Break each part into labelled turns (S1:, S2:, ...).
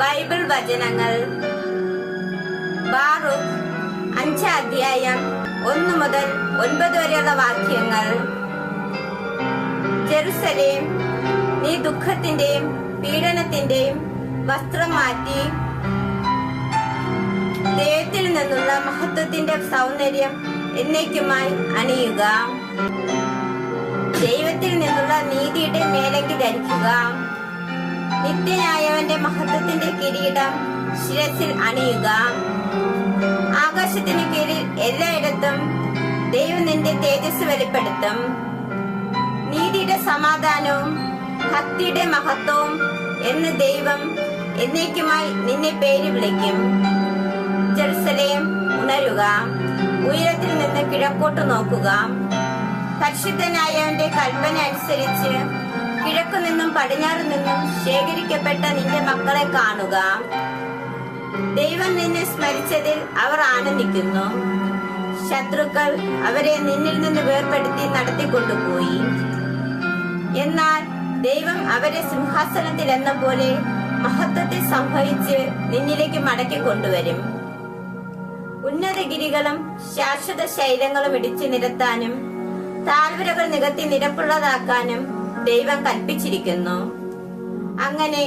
S1: Bible വചനങ്ങൾ. ബാറുഖ് അഞ്ചാം അധ്യായം ഒന്ന് മുതൽ ഒൻപത് വരെയുള്ള വാക്യങ്ങൾ. ജെറുസലേം നീ ദുഃഖത്തിന്റെയും പീഡനത്തിന്റെയും വസ്ത്രം മാറ്റി ദൈവത്തിൽ നിന്നുള്ള മഹത്വത്തിന്റെ സൗന്ദര്യം എന്നേക്കുമായി അണിയുക. ദൈവത്തിൽ നിന്നുള്ള നീതിയുടെ മേലങ്കി ധരിക്കുക. നിത്യനായവന്റെ മഹത്വത്തിന്റെ കിരീടം ശിരസിൽ അണിയുക. ആകാശത്തിന് കീഴിൽ എല്ലായിടത്തും ദൈവം നിന്റെ തേജസ് വെളിപ്പെടുത്തും. നീതിയുടെ സമാധാനവും ഭക്തിയുടെ മഹത്വവും എന്ന് ദൈവം എന്നേക്കുമായി നിന്നെ പേര് വിളിക്കും. ജെറുസലേം ഉണരുക. ഉയരത്തിൽ നിന്ന് കിഴക്കോട്ട് നോക്കുക. പരിശുദ്ധനായവന്റെ കൽപ്പന അനുസരിച്ച് കിഴക്കു നിന്നും പടിഞ്ഞാറ് നിന്നും ശേഖരിക്കപ്പെട്ട നിന്റെ മക്കളെ കാണുക. ദൈവം നിന്നെ സ്മരിച്ചതിൽ അവർ ആനന്ദിക്കുന്നു. ശത്രുക്കൾ അവരെ നിന്നിൽ നിന്ന് വേർപെടുത്തി നടത്തിക്കൊണ്ടുപോയി. എന്നാൽ ദൈവം അവരെ സിംഹാസനത്തിൽ എന്ന പോലെ മഹത്വത്തിൽ സംഭവിച്ച് നിന്നിലേക്ക് മടക്കി കൊണ്ടുവരും. ഉന്നതഗിരികളും ശാശ്വത ശൈലങ്ങളും ഇടിച്ചു നിരത്താനും താഴ്വരകൾ നികത്തി നിരപ്പുള്ളതാക്കാനും ദൈവം കൽപ്പിച്ചിരിക്കുന്നു. അങ്ങനെ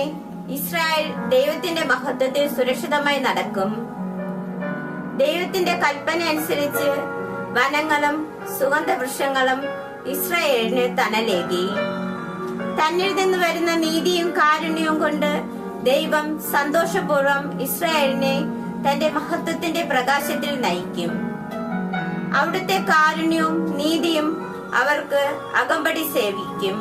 S1: ഇസ്രായേൽ ദൈവത്തിന്റെ മഹത്വത്തിൽ സുരക്ഷിതമായി നടക്കും. ദൈവത്തിന്റെ കൽപ്പന അനുസരിച്ച് വനങ്ങളും സുഗന്ധവൃക്ഷങ്ങളും ഇസ്രായേലിന് തണലേകി. തന്നിൽ നിന്ന് വരുന്ന നീതിയും കാരുണ്യവും കൊണ്ട് ദൈവം സന്തോഷപൂർവം ഇസ്രായേലിനെ തന്റെ മഹത്വത്തിന്റെ പ്രകാശത്തിൽ നയിക്കും. അവിടുത്തെ കാരുണ്യവും നീതിയും അവർക്ക് അകമ്പടി സേവിക്കും.